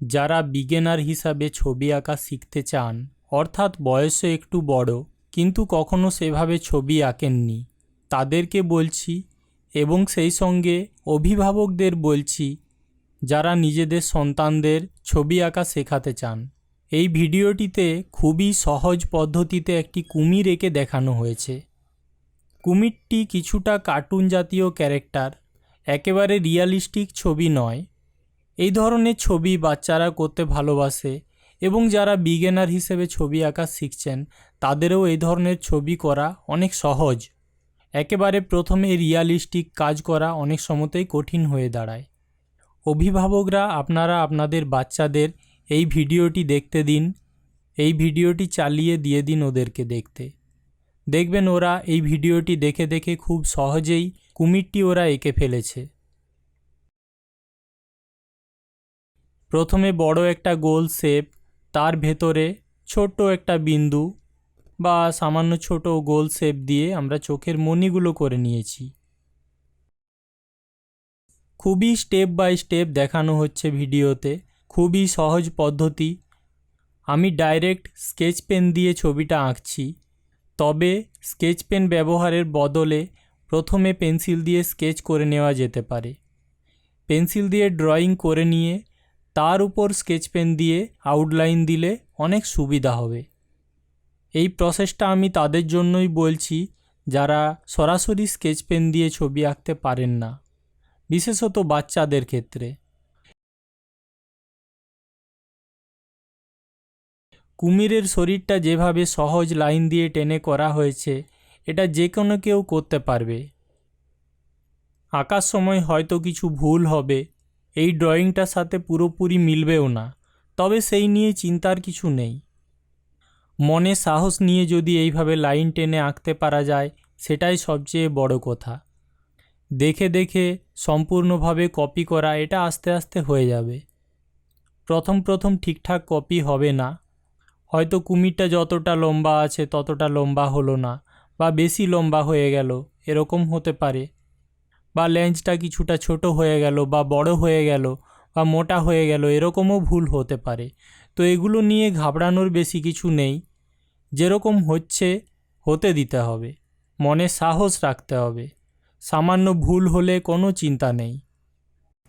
যারা বিগেনার হিসাবে ছবি আঁকা শিখতে চান, অর্থাৎ বয়সে একটু বড়, কিন্তু কখনো সেভাবে ছবি আঁকেননি। তাদেরকে বলছি, এবং সেই সঙ্গে অভিভাবকদের বলছি, যারা নিজেদের সন্তানদের ছবি আঁকা শেখাতে চান। এই ভিডিওটিতে খুবই সহজ পদ্ধতিতে একটি কুমির এঁকে দেখানো হয়েছে। কুমিরটি কিছুটা কার্টুন জাতীয় ক্যারেক্টার, একেবারে রিয়ালিস্টিক ছবি নয় এই ধরনের ছবি বাচ্চারা করতে ভালোবাসে এবং যারা বিগেনার হিসেবে ছবি আঁকা শিখছেন, তাদেরও এই ধরনের ছবি করা অনেক সহজ। একেবারে প্রথমে রিয়ালিস্টিক কাজ করা অনেক সময়তেই কঠিন হয়ে দাঁড়ায়। অভিভাবকরা, আপনারা আপনাদের বাচ্চাদের এই ভিডিওটি দেখতে দিন, এই ভিডিওটি চালিয়ে দিয়ে দিন ওদেরকে দেখতে। দেখবেন ওরা এই ভিডিওটি দেখে দেখে খুব সহজেই কুমিরটি ওরা এঁকে ফেলেছে। প্রথমে বড় একটা গোল শেপ তার ভেতরে ছোট্ট একটা বিন্দু বা সামান্য ছোট গোল শেপ দিয়ে আমরা চোখের মণিগুলো করে নিয়েছি। খুবই স্টেপ বাই স্টেপ দেখানো হচ্ছে ভিডিওতে, খুবই সহজ পদ্ধতি। আমি ডাইরেক্ট স্কেচ পেন দিয়ে ছবিটা আঁকছি, তবে স্কেচ পেন ব্যবহারের বদলে প্রথমে পেন্সিল দিয়ে স্কেচ করে নেওয়া যেতে পারে। পেন্সিল দিয়ে ড্রয়িং করে নিয়ে তার উপর স্কেচ পেন দিয়ে আউটলাইন দিলে অনেক সুবিধা হবে। এই প্রসেসটা আমি তাদের জন্যই বলছি, যারা সরাসরি স্কেচ পেন দিয়ে ছবি আঁকতে পারেন না, বিশেষত বাচ্চাদের ক্ষেত্রে। কুমিরের শরীরটা যেভাবে সহজ লাইন দিয়ে টেনে করা হয়েছে, এটা যে কোনো কেউ করতে পারবে। আঁকার সময় হয়তো কিছু ভুল হবে এই ড্রয়িংটার সাথে পুরোপুরি মিলবেও না, তবে সেই নিয়ে চিন্তার কিছু নেই। মনে সাহস নিয়ে যদি এইভাবে লাইন টেনে আঁকতে পারা যায়, সেটাই সবচেয়ে বড় কথা। দেখে দেখে সম্পূর্ণভাবে কপি করা এটা আস্তে আস্তে হয়ে যাবে। প্রথম প্রথম ঠিকঠাক কপি হবে না। হয়তো কুমিরটা যতটা লম্বা আছে ততটা লম্বা হলো না, বা বেশি লম্বা হয়ে গেল, এরকম হতে পারে। বা লেন্সটা কিছুটা ছোট হয়ে গেল বা বড় হয়ে গেল বা মোটা হয়ে গেল, এরকমও ভুল হতে পারে। তো এগুলো নিয়ে ঘাবড়ানোর বেশি কিছু নেই। যেরকম হচ্ছে, হতে দিতে হবে। মনে সাহস রাখতে হবে। সামান্য ভুল হলে কোনো চিন্তা নেই।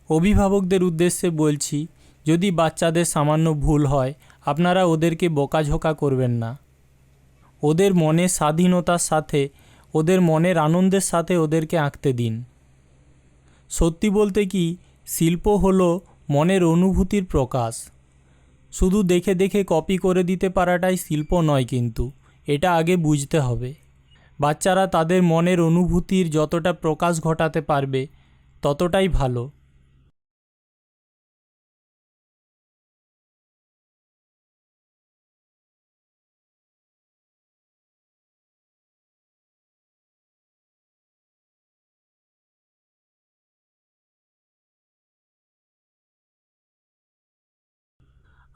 অভিভাবকদের উদ্দেশ্যে বলছি, যদি বাচ্চাদের সামান্য ভুল হয়, আপনারা ওদেরকে বকাঝোকা করবেন না। ওদের মনে স্বাধীনতার সাথে, ওদের মনের আনন্দের সাথে ওদেরকে আঁকতে দিন। সত্যি বলতে কি, শিল্প হলো মনের অনুভূতির প্রকাশ। শুধু দেখে দেখে কপি করে দিতে পারাটাই শিল্প নয় কিন্তু, এটা আগে বুঝতে হবে। বাচ্চারা তাদের মনের অনুভূতির যতটা প্রকাশ ঘটাতে পারবে, ততটাই ভালো।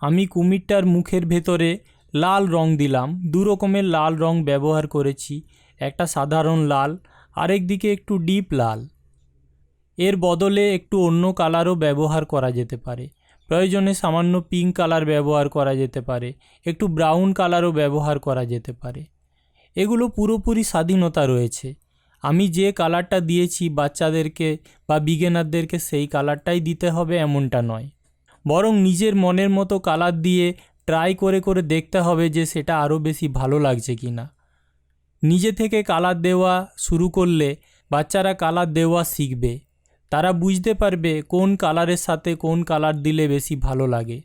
আমি কুমিরটার মুখের ভেতরে লাল রং দিলাম। দু রকমের লাল রং ব্যবহার করেছি। একটা সাধারণ লাল, আরেক দিকে একটু ডিপ লাল। এর বদলে একটু অন্য কালারও ব্যবহার করা যেতে পারে। প্রয়োজনে সামান্য পিঙ্ক কালার ব্যবহার করা যেতে পারে। একটু ব্রাউন কালারও ব্যবহার করা যেতে পারে। এগুলো পুরোপুরি স্বাধীনতা রয়েছে। আমি যে কালারটা দিয়েছি, বাচ্চাদেরকে বা বিগেনারদেরকে সেই কালারটাই দিতে হবে, এমনটা নয়। বরং নিজের মনের মতো কালার দিয়ে ট্রাই করে করে দেখতে হবে যে সেটা আরও বেশি ভালো লাগছে কি না। নিজে থেকে কালার দেওয়া শুরু করলে বাচ্চারা কালার দেওয়া শিখবে। তারা বুঝতে পারবে কোন কালারের সাথে কোন কালার দিলে বেশি ভালো লাগে।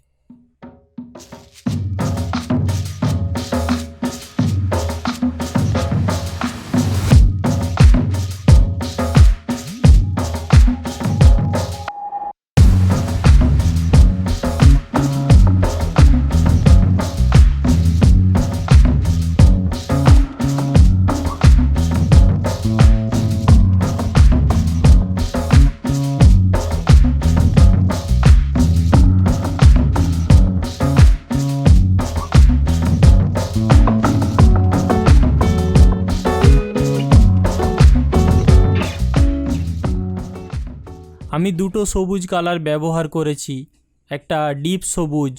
আমি দুটো সবুজ কালার ব্যবহার করেছি, একটা ডিপ সবুজ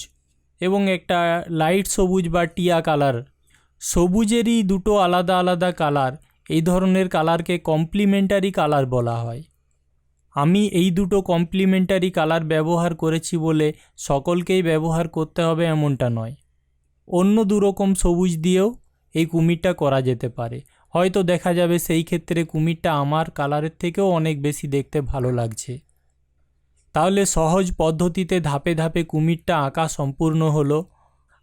এবং একটা লাইট সবুজ বা টিয়া কালার। সবুজেরই দুটো আলাদা আলাদা কালার, এই ধরনের কালারকে কমপ্লিমেন্টারি কালার বলা হয়। আমি এই দুটো কমপ্লিমেন্টারি কালার ব্যবহার করেছি বলে সকলকেই ব্যবহার করতে হবে এমনটা নয়। অন্য দুরকম সবুজ দিয়েও এই কুমিরটা করা যেতে পারে। হয়তো দেখা যাবে সেই ক্ষেত্রে কুমিরটা আমার কালারের থেকেও অনেক বেশি দেখতে ভালো লাগছে। তাহলে সহজ পদ্ধতিতে ধাপে ধাপে কুমিরটা আঁকা সম্পূর্ণ হলো।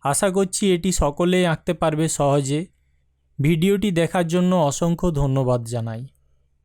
আশা করছি এটি সকলেই আঁকতে পারবে সহজে। ভিডিওটি দেখার জন্য অসংখ্য ধন্যবাদ জানাই।